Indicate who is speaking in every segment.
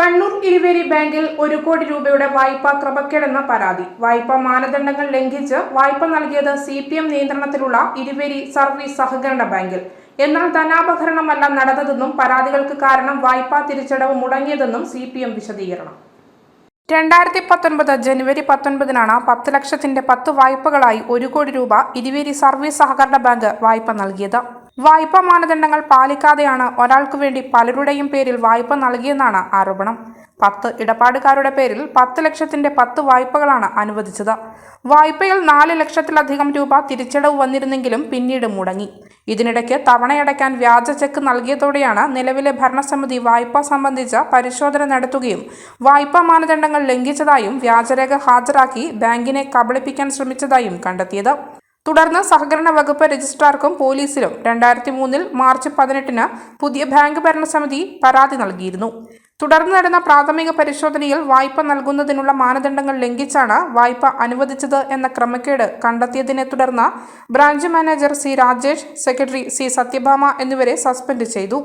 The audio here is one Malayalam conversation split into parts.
Speaker 1: കണ്ണൂർ ഇരുവേരി ബാങ്കിൽ ഒരു കോടി രൂപയുടെ വായ്പ ക്രമക്കേടെന്ന പരാതി. വായ്പാ മാനദണ്ഡങ്ങൾ ലംഘിച്ച് വായ്പ നൽകിയത് സി പി എം നിയന്ത്രണത്തിലുള്ള ഇരുവേരി സർവീസ് സഹകരണ ബാങ്കിൽ. എന്നാൽ ധനാപഹരണമല്ല നടന്നതെന്നും പരാതികൾക്ക് കാരണം വായ്പാ തിരിച്ചടവ് മുടങ്ങിയതെന്നും സി പി എം വിശദീകരണം. രണ്ടായിരത്തി പത്തൊൻപത് ജനുവരി പത്തൊൻപതിനാണ് പത്ത് ലക്ഷത്തിന്റെ പത്ത് വായ്പകളായി ഒരു കോടി രൂപ ഇരുവേരി സർവീസ് സഹകരണ ബാങ്ക് വായ്പ നൽകിയത്. വായ്പാ മാനദണ്ഡങ്ങൾ പാലിക്കാതെയാണ് ഒരാൾക്കു വേണ്ടി പലരുടെയും പേരിൽ വായ്പ നൽകിയെന്നാണ് ആരോപണം. പത്ത് ഇടപാടുകാരുടെ പേരിൽ പത്ത് ലക്ഷത്തിന്റെ പത്ത് വായ്പകളാണ് അനുവദിച്ചത്. വായ്പയിൽ നാല് ലക്ഷത്തിലധികം രൂപ തിരിച്ചടവ് വന്നിരുന്നെങ്കിലും പിന്നീട് മുടങ്ങി. ഇതിനിടയ്ക്ക് തവണയടയ്ക്കാൻ വ്യാജ ചെക്ക് നൽകിയതോടെയാണ് നിലവിലെ ഭരണസമിതി വായ്പ സംബന്ധിച്ച പരിശോധന നടത്തുകയും വായ്പാ മാനദണ്ഡങ്ങൾ ലംഘിച്ചതായും വ്യാജരേഖ ഹാജരാക്കി ബാങ്കിനെ കബളിപ്പിക്കാൻ ശ്രമിച്ചതായും കണ്ടെത്തിയത്. തുടർന്ന് സഹകരണ വകുപ്പ് രജിസ്ട്രാർക്കും പോലീസിലും രണ്ടായിരത്തി മൂന്നിൽ മാർച്ച് പതിനെട്ടിന് പുതിയ ബാങ്ക് ഭരണസമിതി പരാതി നൽകിയിരുന്നു. തുടർന്ന് നടന്ന പ്രാഥമിക പരിശോധനയിൽ വായ്പ നൽകുന്നതിനുള്ള മാനദണ്ഡങ്ങൾ ലംഘിച്ചാണ് വായ്പ അനുവദിച്ചത് എന്ന ക്രമക്കേട് കണ്ടെത്തിയതിനെ തുടർന്ന് branch manager C Rajesh secretary C Satyabhama എന്നിവരെ സസ്പെൻഡ് ചെയ്തു.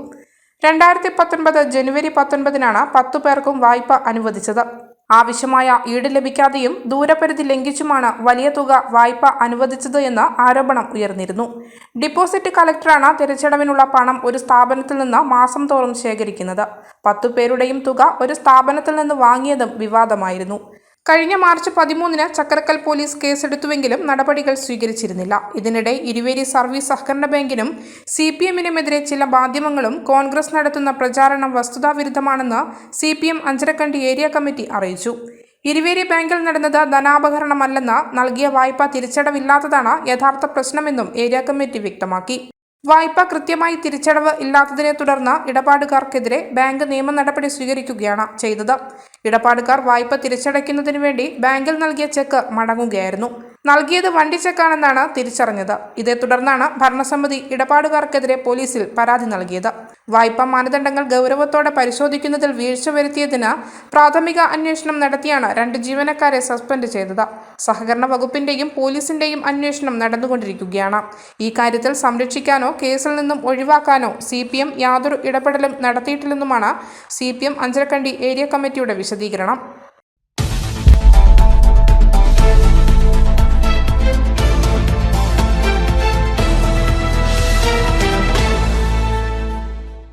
Speaker 1: രണ്ടായിരത്തി പത്തൊൻപത് ജനുവരി പത്തൊൻപതിനാണ് പത്തു പേർക്കും വായ്പ അനുവദിച്ചത്. ആവശ്യമായ ഈട് ലഭിക്കാതെയും ദൂരപരിധി ലംഘിച്ചുമാണ് വലിയ തുക വായ്പ അനുവദിച്ചത് എന്ന് ആരോപണം ഉയർന്നിരുന്നു. ഡിപ്പോസിറ്റ് കളക്ടറാണ് തിരിച്ചടവിനുള്ള പണം ഒരു സ്ഥാപനത്തിൽ നിന്ന് മാസം തോറും ശേഖരിക്കുന്നത്. പത്തു പേരുടെയും തുക ഒരു സ്ഥാപനത്തിൽ നിന്ന് വാങ്ങിയതും വിവാദമായിരുന്നു. കഴിഞ്ഞ മാർച്ച് പതിമൂന്നിന് ചക്കരക്കൽ പോലീസ് കേസെടുത്തുവെങ്കിലും നടപടികൾ സ്വീകരിച്ചിരുന്നില്ല. ഇതിനിടെ ഇരുവേരി സർവീസ് സഹകരണ ബാങ്കിനും സി പി എമ്മിനുമെതിരെ ചില മാധ്യമങ്ങളും കോൺഗ്രസ് നടത്തുന്ന പ്രചാരണം വസ്തുതാവിരുദ്ധമാണെന്ന് C P M Anjarakandy area committee അറിയിച്ചു. ഇരുവേരി ബാങ്കിൽ നടന്നത് ധനാപകരണമല്ലെന്ന് നൽകിയ വായ്പ തിരിച്ചടവില്ലാത്തതാണ് യഥാർത്ഥ പ്രശ്നമെന്നും ഏരിയ കമ്മിറ്റി വ്യക്തമാക്കി. വായ്പ കൃത്യമായി തിരിച്ചടവ് ഇല്ലാത്തതിനെ തുടർന്ന് ഇടപാടുകാർക്കെതിരെ ബാങ്ക് നിയമ നടപടി സ്വീകരിക്കുകയാണ് ചെയ്തത്. ഇടപാടുകാർ വായ്പ തിരിച്ചടയ്ക്കുന്നതിനു വേണ്ടി ബാങ്കിൽ നൽകിയ ചെക്ക് മടങ്ങുകയായിരുന്നു നൽകിയത് വണ്ടി ചെക്കാണെന്നാണ് തിരിച്ചറിഞ്ഞത്. ഇതേ തുടർന്നാണ് ഭരണസമിതി ഇടപാടുകാർക്കെതിരെ പോലീസിൽ പരാതി നൽകിയത്. വായ്പാ മാനദണ്ഡങ്ങൾ ഗൗരവത്തോടെ പരിശോധിക്കുന്നതിൽ വീഴ്ച വരുത്തിയതിന് പ്രാഥമിക അന്വേഷണം നടത്തിയാണ് രണ്ട് ജീവനക്കാരെ സസ്പെൻഡ് ചെയ്തത്. സഹകരണ വകുപ്പിന്റെയും പോലീസിന്റെയും അന്വേഷണം നടന്നുകൊണ്ടിരിക്കുകയാണ്. ഈ കാര്യത്തിൽ സംരക്ഷിക്കാനോ കേസിൽ നിന്നും ഒഴിവാക്കാനോ സി പി എം യാതൊരു ഇടപെടലും നടത്തിയിട്ടില്ലെന്നുമാണ് C P M Anjarakandy area കമ്മിറ്റിയുടെ വിശദീകരണം.